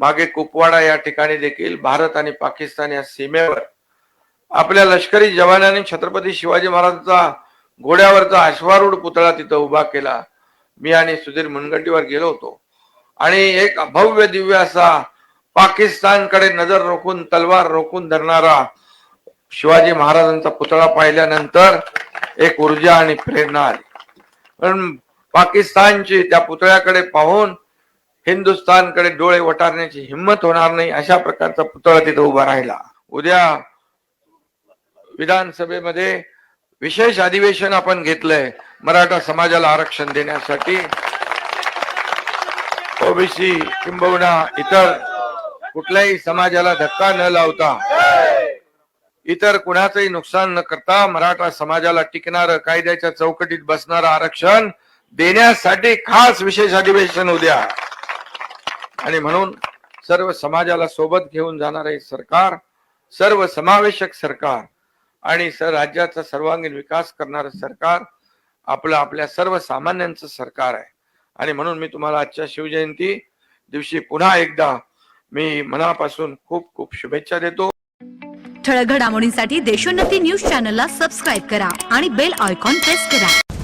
मागे कुपवाडा या ठिकाणी देखील भारत आणि पाकिस्तान या सीमेवर आपल्या लष्करी जवानांनी छत्रपती शिवाजी महाराजांचा घोड्यावरचा अश्वारूढ पुतळा तिथं उभा केला. मी आणि सुधीर मुनगंटीवर गेलो होतो. आणि एक भव्य दिव्य असा पाकिस्तानकडे नजर रोखून तलवार रोखून धरणारा शिवाजी महाराजांचा पुतळा पाहिल्यानंतर एक ऊर्जा आणि प्रेरणा आली. पण पाकिस्तानची त्या पुतळ्याकडे पाहून हिंदुस्थानकडे डोळे वटारण्याची हिंमत होणार नाही अशा प्रकारचा पुतळा तिथे उभा राहिला. उद्या विधानसभेमध्ये विशेष अधिवेशन आपण घेतलंय मराठा समाजाला आरक्षण देण्यासाठी. ओबीसी किंबहुना इतर कुठल्याही समाजाला धक्का न लावता इतर कुणाचंही नुकसान न करता मराठा समाजाला टिकणार कायद्याच्या चौकटीत बसणारं आरक्षण देण्यासाठी खास विशेष अधिवेशन उद्या. आणि म्हणून सर्व समाजाला सोबत घेऊन जाणार सरकार सर्व समावेशक सरकार आणि सर राज्याचा सर्वांगीण विकास करणारं सरकार आपलं आपल्या सर्व सामान्यांचं सरकार आहे. आणि म्हणून मी तुम्हाला आजच्या शिवजयंती दिवशी पुन्हा एकदा मी मनापासून खूप खूप शुभेच्छा देतो. ठळक घडामोडींसाठी देशोन्नती न्यूज चॅनलला सबस्क्राईब करा आणि बेल आयकॉन प्रेस करा.